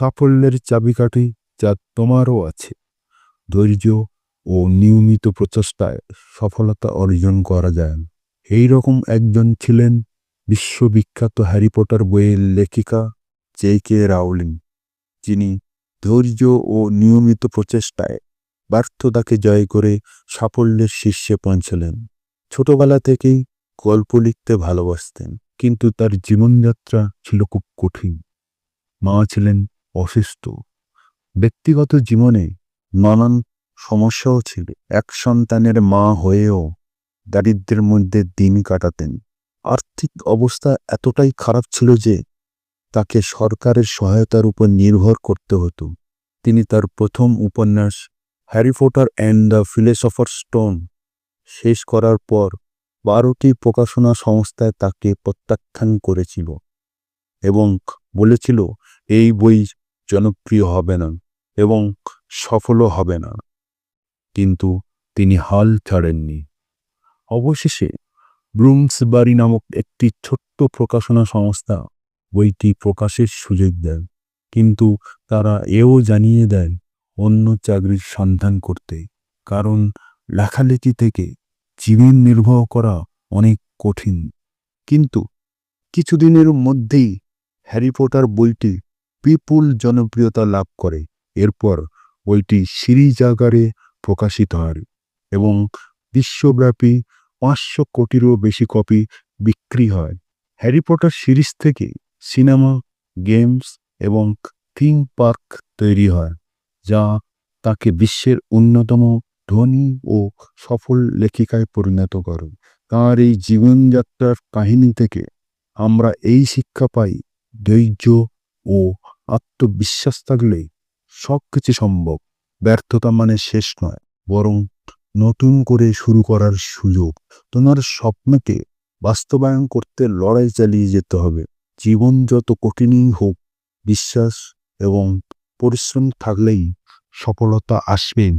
সাফল্যের চাবিকাঠি যা তোমারও আছে। ধৈর্য ও নিয়মিত প্রচেষ্টায় সফলতা অর্জন করা যায়। এই রকম একজন ছিলেন বিশ্ববিখ্যাত হ্যারি পটার বইয়ের লেখিকা জে কে রাউলিং। যিনি ধৈর্য ও নিয়মিত প্রচেষ্টায় ব্যর্থতাকে জয় করে সাফল্যের শীর্ষে পৌঁছলেন। ছোটবেলা থেকেই গল্প লিখতে ভালোবাসতেন, কিন্তু তার জীবনযাত্রা ছিল খুব কঠিন। মা ছিলেন অসুস্থ। ব্যক্তিগত জীবনে নানান সমস্যাও ছিল। এক সন্তানের মা হয়েও দারিদ্র্যের মধ্যে দিন কাটাতেন। আর্থিক অবস্থা এতটাই খারাপ ছিল যে তাকে সরকারের সহায়তার উপর নির্ভর করতে হতো। তিনি তার প্রথম উপন্যাস, Harry Potter and the Philosopher Stone, শেষ করার পর বারোটি প্রকাশনা সংস্থায় তাকে প্রত্যাখ্যান করেছিল এবং বলেছিল, এই বই জনপ্রিয় হবে না এবং সফলও হবে না। কিন্তু তিনি হাল ছাড়েননি। অবশেষে ব্রুমসবারি নামক একটি ছোট্ট প্রকাশনা সংস্থা বইটি প্রকাশের সুযোগ দেন কিন্তু তারা এও জানিয়ে দেন অন্য চাকরির সন্ধান করতে, কারণ লেখালেখি থেকে জীবন নির্বাহ করা অনেক কঠিন। কিন্তু কিছুদিনের মধ্যেই হ্যারি পটার বইটি বিপুল জনপ্রিয়তা লাভ করে। এরপর বইটি সিরিজ আকারে প্রকাশিত হয় এবং বিশ্বব্যাপী পাঁচশো কোটিরও বেশি কপি বিক্রি হয়। হ্যারি পটার সিরিজ থেকে সিনেমা, গেমস এবং থিম পার্ক তৈরি হয়, যা তাকে বিশ্বের অন্যতম ধনী ও সফল লেখিকায় পরিণত করে। তাঁর এই জীবনযাত্রার কাহিনী থেকে আমরা এই শিক্ষা পাই ধৈর্য ও আত্মবিশ্বাস থাকলে সব কিছু সম্ভব। ব্যর্থতা মানে শেষ নয়, বরং নতুন করে শুরু করার সুযোগ। তোমার স্বপ্নকে বাস্তবায়ন করতে লড়াই চালিয়ে যেতে হবে। জীবন যত কঠিনই হোক, বিশ্বাস এবং পরিশ্রম থাকলেই সফলতা আসবেই।